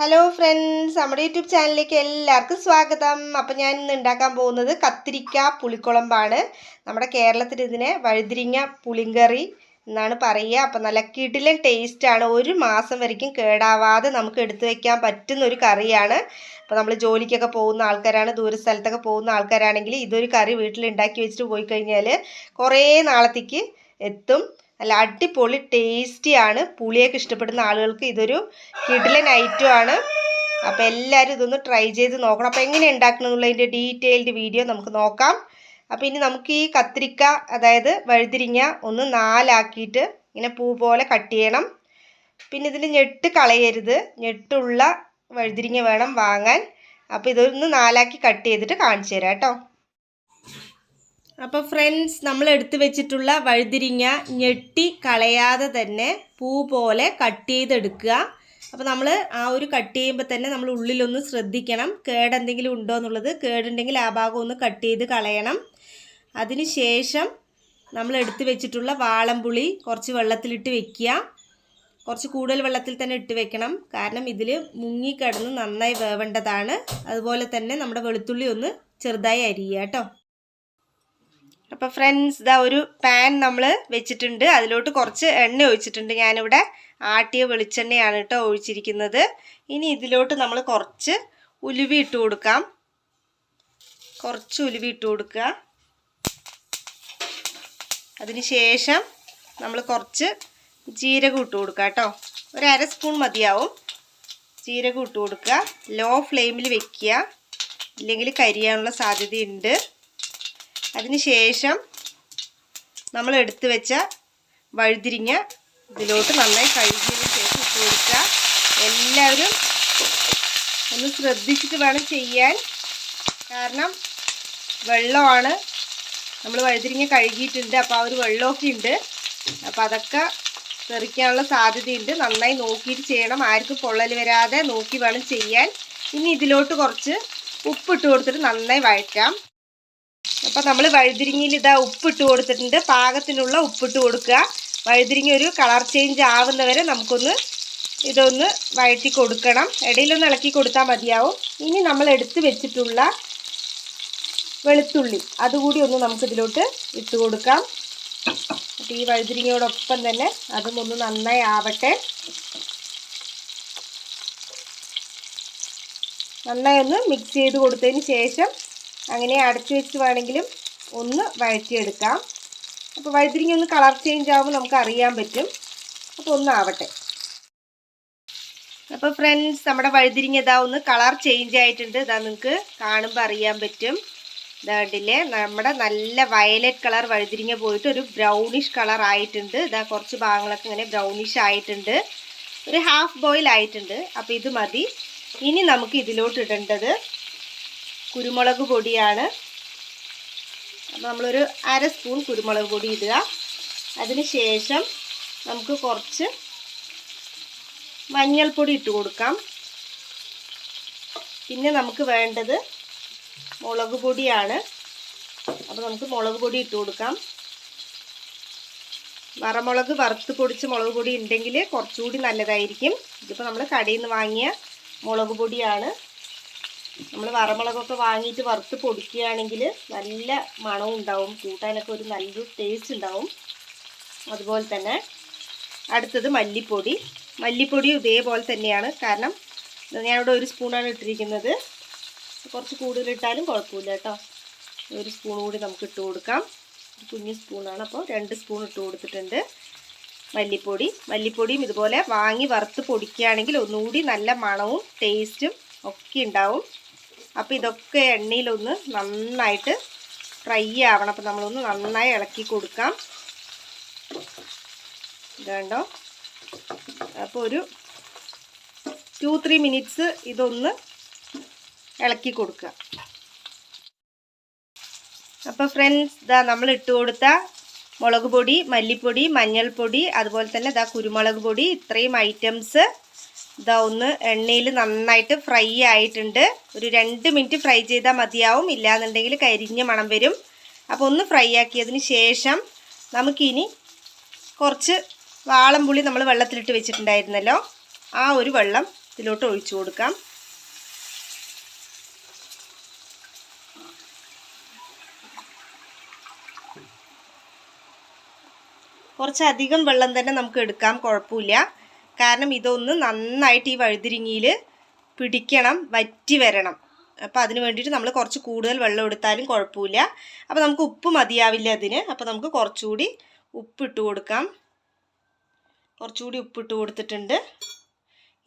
Hello friends നമ്മുടെ YouTube ചാനലിലേക്ക് എല്ലാവർക്കും സ്വാഗതം. അപ്പം ഞാൻ ഇന്ന് ഉണ്ടാക്കാൻ പോകുന്നത് കത്തിരിക്ക പുളിക്കുളമ്പാണ് നമ്മുടെ കേരളത്തിൽ ഇതിനെ വഴുതിരിങ്ങ പുളിങ്കറി എന്നാണ് പറയുക. അപ്പം നല്ല കിടിലൻ ടേസ്റ്റാണ് ഒരു മാസം വരയ്ക്കും കേടാവാതെ നമുക്ക് എടുത്തു വയ്ക്കാൻ പറ്റുന്ന ഒരു കറിയാണ്. അപ്പോൾ നമ്മൾ ജോലിക്കൊക്കെ പോകുന്ന ആൾക്കാരാണ് ദൂര സ്ഥലത്തൊക്കെ പോകുന്ന ആൾക്കാരാണെങ്കിൽ ഇതൊരു കറി വീട്ടിൽ ഉണ്ടാക്കി വെച്ചിട്ട് പോയി കഴിഞ്ഞാൽ കുറേ നാളത്തേക്ക് എത്തും. നല്ല അടിപൊളി ടേസ്റ്റിയാണ്. പുളിയൊക്കെ ഇഷ്ടപ്പെടുന്ന ആളുകൾക്ക് ഇതൊരു കിടിലൻ ഐറ്റം ആണ്. അപ്പോൾ എല്ലാവരും ഇതൊന്ന് ട്രൈ ചെയ്ത് നോക്കണം. അപ്പോൾ എങ്ങനെ ഉണ്ടാക്കണം എന്നുള്ളതിന്റെ ഡീറ്റെയിൽഡ് വീഡിയോ നമുക്ക് നോക്കാം. അപ്പോൾ ഇനി നമുക്ക് ഈ കത്തിരിക്ക അതായത് വഴുതിരിങ്ങ ഒന്ന് നാലാക്കിയിട്ട് ഇങ്ങനെ പൂ പോലെ കട്ട് ചെയ്യണം. പിന്നെ ഇതിൽ ഞെട്ട് കളയരുത്. ഞെട്ടുള്ള വഴുതിരിങ്ങ വേണം വാങ്ങാൻ. അപ്പോൾ ഇതൊന്ന് നാലാക്കി കട്ട് ചെയ്തിട്ട് കാണിച്ചു തരാം കേട്ടോ. അപ്പോൾ ഫ്രണ്ട്സ് നമ്മൾ എടുത്തു വെച്ചിട്ടുള്ള വഴുതിരിങ്ങ ഞെട്ടി കളയാതെ തന്നെ പൂ പോലെ കട്ട് ചെയ്തെടുക്കുക. അപ്പോൾ നമ്മൾ ആ ഒരു കട്ട് ചെയ്യുമ്പോൾ തന്നെ നമ്മൾ ഉള്ളിലൊന്ന് ശ്രദ്ധിക്കണം. കേടെന്തെങ്കിലും ഉണ്ടോ എന്നുള്ളത് കേടുണ്ടെങ്കിൽ ആ ഭാഗം ഒന്ന് കട്ട് ചെയ്ത് കളയണം. അതിന് ശേഷം നമ്മൾ എടുത്തു വെച്ചിട്ടുള്ള വാളംപുളി കുറച്ച് വെള്ളത്തിലിട്ട് വെക്കുക. കുറച്ച് കൂടുതൽ വെള്ളത്തിൽ തന്നെ ഇട്ട് വെക്കണം. കാരണം ഇതിൽ മുങ്ങിക്കിടന്ന് നന്നായി വേവേണ്ടതാണ്. അതുപോലെ തന്നെ നമ്മുടെ വെളുത്തുള്ളി ഒന്ന് ചെറുതായി അരിയുക കേട്ടോ. അപ്പോൾ ഫ്രണ്ട്സ് ഇതാ ഒരു പാൻ നമ്മൾ വെച്ചിട്ടുണ്ട്. അതിലോട്ട് കുറച്ച് എണ്ണ ഒഴിച്ചിട്ടുണ്ട്. ഞാനിവിടെ ആട്ടിയ വെളിച്ചെണ്ണയാണ് കേട്ടോ ഒഴിച്ചിരിക്കുന്നത്. ഇനി ഇതിലോട്ട് നമ്മൾ കുറച്ച് ഉലുവി ഇട്ട് കൊടുക്കാം. കുറച്ച് ഉലുവി ഇട്ട് കൊടുക്കുക. അതിന് ശേഷം നമ്മൾ കുറച്ച് ജീരകം ഇട്ട് കൊടുക്കുക കേട്ടോ. ഒരു അര സ്പൂൺ മതിയാവും. ജീരകം ഇട്ട് കൊടുക്കുക. ലോ ഫ്ലെയിമിൽ വെക്കുക. ഇല്ലെങ്കിൽ കരിയാനുള്ള സാധ്യതയുണ്ട്. അതിന് ശേഷം നമ്മൾ എടുത്തു വെച്ച വഴുതിരിങ്ങ ഇതിലോട്ട് നന്നായി കഴുകിയതിന് ശേഷം ഇട്ട് കൊടുക്കുക. എല്ലാവരും ഒന്ന് ശ്രദ്ധിച്ചിട്ട് വേണം ചെയ്യാൻ. കാരണം വെള്ളമാണ്. നമ്മൾ വഴുതിരിങ്ങ കഴുകിയിട്ടുണ്ട്. അപ്പോൾ ആ ഒരു വെള്ളമൊക്കെ ഉണ്ട്. അപ്പോൾ അതൊക്കെ തെറിക്കാനുള്ള സാധ്യതയുണ്ട്. നന്നായി നോക്കിയിട്ട് ചെയ്യണം. ആർക്കും പൊള്ളൽ വരാതെ നോക്കി വേണം ചെയ്യാൻ. ഇനി ഇതിലോട്ട് കുറച്ച് ഉപ്പിട്ട് കൊടുത്തിട്ട് നന്നായി വഴറ്റാം. അപ്പോൾ നമ്മൾ വഴുതിരിങ്ങയിൽ ഇതാ ഉപ്പിട്ട് കൊടുത്തിട്ടുണ്ട്. പാകത്തിനുള്ള ഉപ്പിട്ട് കൊടുക്കുക. വഴുതിരിങ്ങ ഒരു കളർ ചേഞ്ച് ആവുന്നവരെ നമുക്കൊന്ന് ഇതൊന്ന് വഴറ്റി കൊടുക്കണം. ഇടയിലൊന്ന് ഇളക്കി കൊടുത്താൽ മതിയാവും. ഇനി നമ്മൾ എടുത്ത് വെച്ചിട്ടുള്ള വെളുത്തുള്ളി അതുകൂടി ഒന്ന് നമുക്ക് നമുക്കിതിലോട്ട് ഇട്ട് കൊടുക്കാം. ഈ വഴുതിരിങ്ങയോടൊപ്പം തന്നെ അതും ഒന്ന് നന്നായി ആവട്ടെ. നന്നായി ഒന്ന് മിക്സ് ചെയ്ത് കൊടുത്തതിന് ശേഷം അങ്ങനെ അടച്ചു വെച്ച് വേണമെങ്കിലും ഒന്ന് വഴറ്റിയെടുക്കാം. അപ്പോൾ വഴുതിരിങ്ങ ഒന്ന് കളർ ചേഞ്ച് ആകുമ്പോൾ നമുക്ക് അറിയാൻ പറ്റും. അപ്പോൾ ഒന്ന് ആവട്ടെ. അപ്പോൾ ഫ്രണ്ട്സ് നമ്മുടെ വഴുതിരിങ്ങ ഇതാ ഒന്ന് കളർ ചേഞ്ച് ആയിട്ടുണ്ട്. ഇതാ നിങ്ങൾക്ക് കാണുമ്പോൾ അറിയാൻ പറ്റും. ഇതാണ്ടില്ലേ നമ്മുടെ നല്ല വയലറ്റ് കളർ വഴുതിരിങ്ങ പോയിട്ട് ഒരു ബ്രൗണിഷ് കളർ ആയിട്ടുണ്ട്. ഇതാ കുറച്ച് ഭാഗങ്ങളൊക്കെ ഇങ്ങനെ ബ്രൗണിഷ് ആയിട്ടുണ്ട്. ഒരു ഹാഫ് ബോയിൽ ആയിട്ടുണ്ട്. അപ്പോൾ ഇത് മതി. ഇനി നമുക്ക് ഇതിലോട്ട് ഇടേണ്ടത് കുരുമുളക് പൊടിയാണ്. അപ്പോൾ നമ്മളൊരു അര സ്പൂൺ കുരുമുളക് പൊടി ഇടുക. അതിന് ശേഷം നമുക്ക് കുറച്ച് മഞ്ഞൾപ്പൊടി ഇട്ട് കൊടുക്കാം. പിന്നെ നമുക്ക് വേണ്ടത് മുളക് പൊടിയാണ്. അപ്പോൾ നമുക്ക് മുളക് പൊടി ഇട്ട് കൊടുക്കാം. വറമുളക് വറുത്ത് പൊടിച്ച് മുളക് പൊടി ഉണ്ടെങ്കിൽ കുറച്ചുകൂടി നല്ലതായിരിക്കും. ഇതിപ്പോൾ നമ്മൾ കടയിൽ നിന്ന് വാങ്ങിയ മുളക് പൊടിയാണ്. നമ്മൾ വറമുളകൊക്കെ വാങ്ങിയിട്ട് വറുത്ത് പൊടിക്കുകയാണെങ്കിൽ നല്ല മണവും ഉണ്ടാവും. കൂട്ടാനൊക്കെ ഒരു നല്ലൊരു ടേസ്റ്റ് ഉണ്ടാവും. അതുപോലെ തന്നെ അടുത്തത് മല്ലിപ്പൊടി. മല്ലിപ്പൊടി ഇതേപോലെ തന്നെയാണ്. കാരണം ഞാനിവിടെ ഒരു സ്പൂണാണ് ഇട്ടിരിക്കുന്നത്. കുറച്ച് കൂടുതലിട്ടാലും കുഴപ്പമില്ല കേട്ടോ. ഒരു സ്പൂൺ കൂടി നമുക്ക് ഇട്ട് കൊടുക്കാം. ഒരു കുഞ്ഞു സ്പൂണാണ്. അപ്പോൾ രണ്ട് സ്പൂൺ ഇട്ട് കൊടുത്തിട്ടുണ്ട് മല്ലിപ്പൊടി. മല്ലിപ്പൊടിയും ഇതുപോലെ വാങ്ങി വറുത്ത് പൊടിക്കുകയാണെങ്കിൽ ഒന്നുകൂടി നല്ല മണവും ടേസ്റ്റും ഒക്കെ ഉണ്ടാവും. അപ്പോൾ ഇതൊക്കെ എണ്ണയിലൊന്ന് നന്നായിട്ട് ഫ്രൈ ആവണം. അപ്പോൾ നമ്മളൊന്ന് നന്നായി ഇളക്കി കൊടുക്കാം. ഇതുണ്ടോ? അപ്പോൾ ഒരു ടു ത്രീ മിനിറ്റ്സ് ഇതൊന്ന് ഇളക്കി കൊടുക്കുക. അപ്പോൾ ഫ്രണ്ട്സ് ഇതാ നമ്മൾ ഇട്ട് കൊടുത്ത മുളക് പൊടി മല്ലിപ്പൊടി മഞ്ഞൾപ്പൊടി അതുപോലെ തന്നെ ഇതാ കുരുമുളക് പൊടി ഇത്രയും ഐറ്റംസ് ഇതാ ഒന്ന് എണ്ണയിൽ നന്നായിട്ട് ഫ്രൈ ആയിട്ടുണ്ട്. ഒരു രണ്ട് മിനിറ്റ് ഫ്രൈ ചെയ്താൽ മതിയാവും. ഇല്ലാന്നുണ്ടെങ്കിൽ കരിഞ്ഞ മണം വരും. അപ്പോൾ ഒന്ന് ഫ്രൈ ആക്കിയതിന് ശേഷം നമുക്കിനി കുറച്ച് വാളംപുളി നമ്മൾ വെള്ളത്തിലിട്ട് വെച്ചിട്ടുണ്ടായിരുന്നല്ലോ. ആ ഒരു വെള്ളം ഇതിലോട്ട് ഒഴിച്ചു കൊടുക്കാം. കുറച്ചധികം വെള്ളം തന്നെ നമുക്ക് എടുക്കാം. കുഴപ്പമില്ല. കാരണം ഇതൊന്ന് നന്നായിട്ട് ഈ വഴുതിരിങ്ങിയിൽ പിടിക്കണം വറ്റി വരണം. അപ്പോൾ അതിന് വേണ്ടിയിട്ട് നമ്മൾ കുറച്ച് കൂടുതൽ വെള്ളം എടുത്താലും കുഴപ്പമില്ല. അപ്പോൾ നമുക്ക് ഉപ്പ് മതിയാവില്ല അതിന്. അപ്പോൾ നമുക്ക് കുറച്ചുകൂടി ഉപ്പിട്ട് കൊടുക്കാം. കുറച്ചുകൂടി ഉപ്പിട്ട് കൊടുത്തിട്ടുണ്ട്.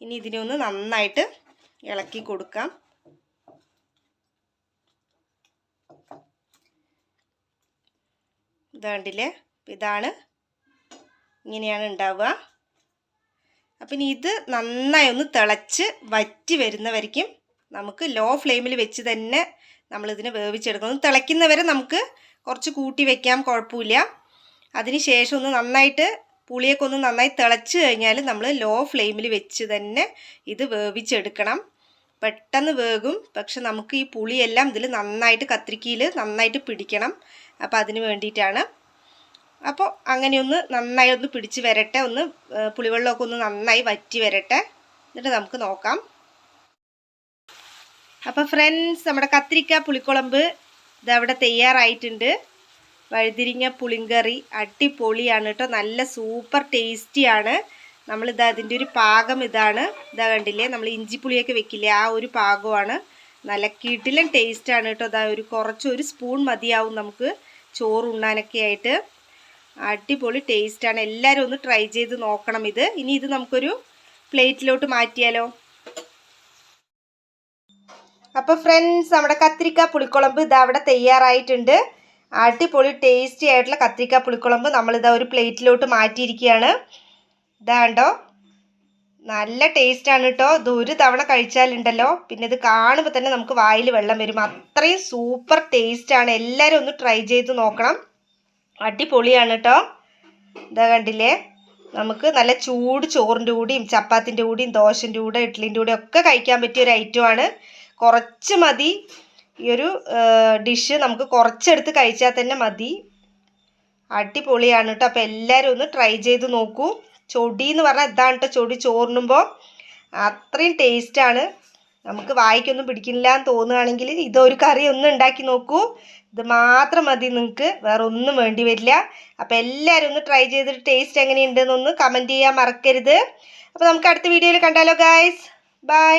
ഇനി ഇതിനെ ഒന്ന് നന്നായിട്ട് ഇളക്കി കൊടുക്കാം. ഇതാണ്ടില്ലേ? ഇതാണ് ഇങ്ങനെയാണ് ഉണ്ടാവുക. അപ്പം ഇനി ഇത് നന്നായി ഒന്ന് തിളച്ച് വറ്റി വരുന്നവരിക്കും നമുക്ക് ലോ ഫ്ലെയിമിൽ വെച്ച് തന്നെ നമ്മളിതിനെ വേവിച്ചെടുക്കണം. തിളയ്ക്കുന്നവരെ നമുക്ക് കുറച്ച് കൂട്ടി വെക്കാം കുഴപ്പമില്ല. അതിന് ശേഷം ഒന്ന് നന്നായിട്ട് പുളിയൊക്കെ ഒന്ന് നന്നായി തിളച്ച് കഴിഞ്ഞാൽ നമ്മൾ ലോ ഫ്ലെയിമിൽ വെച്ച് തന്നെ ഇത് വേവിച്ചെടുക്കണം. പെട്ടെന്ന് വേകും. പക്ഷെ നമുക്ക് ഈ പുളിയെല്ലാം ഇതിൽ നന്നായിട്ട് കത്രിക്കയിൽ നന്നായിട്ട് പിടിക്കണം. അപ്പോൾ അതിന് വേണ്ടിയിട്ടാണ് അപ്പോൾ അങ്ങനെ ഒന്ന് നന്നായി ഒന്ന് പിടിച്ച് വരട്ടെ. ഒന്ന് പുളിവെള്ളമൊക്കെ ഒന്ന് നന്നായി വറ്റി വരട്ടെ. എന്നിട്ട് നമുക്ക് നോക്കാം. അപ്പോൾ ഫ്രണ്ട്സ് നമ്മുടെ കത്തിരിക്ക പുളിക്കുളമ്പ് ഇതവിടെ തയ്യാറായിട്ടുണ്ട്. വഴുതിരിങ്ങ പുളിങ്കറി അടിപൊളിയാണ് കേട്ടോ. നല്ല സൂപ്പർ ടേസ്റ്റിയാണ് നമ്മളിതാ അതിന്റെ ഒരു പാകം ഇതാണ്. ഇതാ കണ്ടില്ലേ? നമ്മൾ ഇഞ്ചിപ്പുളിയൊക്കെ വെക്കില്ലേ? ആ ഒരു പാകമാണ്. നല്ല കിടിലൻ ടേസ്റ്റാണ് കേട്ടോ. അതാ ഒരു കുറച്ച് ഒരു സ്പൂൺ മതിയാവും നമുക്ക് ചോറ് ഉണ്ണാനൊക്കെ ആയിട്ട്. അടിപൊളി ടേസ്റ്റാണ് എല്ലാവരും ഒന്ന് ട്രൈ ചെയ്ത് നോക്കണം ഇത്. ഇനി ഇത് നമുക്കൊരു പ്ലേറ്റിലോട്ട് മാറ്റിയാലോ? അപ്പോൾ ഫ്രണ്ട്സ് നമ്മുടെ കത്തിരിക്ക പുളിക്കുളമ്പ് ഇത് അവിടെ തയ്യാറായിട്ടുണ്ട്. അടിപൊളി ടേസ്റ്റി ആയിട്ടുള്ള കത്തിരിക്ക പുളിക്കുളമ്പ് നമ്മളിതാ ഒരു പ്ലേറ്റിലോട്ട് മാറ്റിയിരിക്കുകയാണ്. ഇതാണ്ടോ നല്ല ടേസ്റ്റാണ് കേട്ടോ ഇത് ഒരു തവണ കഴിച്ചാലുണ്ടല്ലോ. പിന്നെ ഇത് കാണുമ്പോൾ തന്നെ നമുക്ക് വായിൽ വെള്ളം വരും. അത്രയും സൂപ്പർ ടേസ്റ്റാണ് എല്ലാവരും ഒന്ന് ട്രൈ ചെയ്ത് നോക്കണം. അടിപൊളിയാണ് കേട്ടോ ഇതാ കണ്ടില്ലേ? നമുക്ക് നല്ല ചൂട് ചോറിന്റെ കൂടിയും ചപ്പാത്തിന്റെ കൂടിയും ദോശന്റെ കൂടെ ഇഡ്ഡലിന്റെ കൂടെ ഒക്കെ കഴിക്കാൻ പറ്റിയ ഒരു ഐറ്റമാണ് കുറച്ച് മതി. ഈ ഒരു ഡിഷ് നമുക്ക് കുറച്ചെടുത്ത് കഴിച്ചാൽ തന്നെ മതി. അടിപൊളിയാണ് കേട്ടോ അപ്പോൾ എല്ലാവരും ഒന്ന് ട്രൈ ചെയ്ത് നോക്കൂ. ചൊടി എന്ന് പറഞ്ഞാൽ ഇതാണ് കേട്ടോ ചൊടി. ചോറിനുമ്പോൾ അത്രയും ടേസ്റ്റാണ് നമുക്ക് വായിക്കൊന്നും പിടിക്കില്ല എന്ന് തോന്നുകയാണെങ്കിൽ ഇതൊരു കറി ഒന്ന് ഉണ്ടാക്കി നോക്കൂ. ഇത് മാത്രം മതി നിങ്ങൾക്ക് വേറെ ഒന്നും വേണ്ടി വരില്ല. അപ്പോൾ എല്ലാവരും ഒന്ന് ട്രൈ ചെയ്തിട്ട് ടേസ്റ്റ് എങ്ങനെയുണ്ടെന്നൊന്ന് കമന്റ് ചെയ്യാൻ മറക്കരുത്. അപ്പോൾ നമുക്ക് അടുത്ത വീഡിയോയിൽ കണ്ടാലോ ഗായ്സ് ബൈ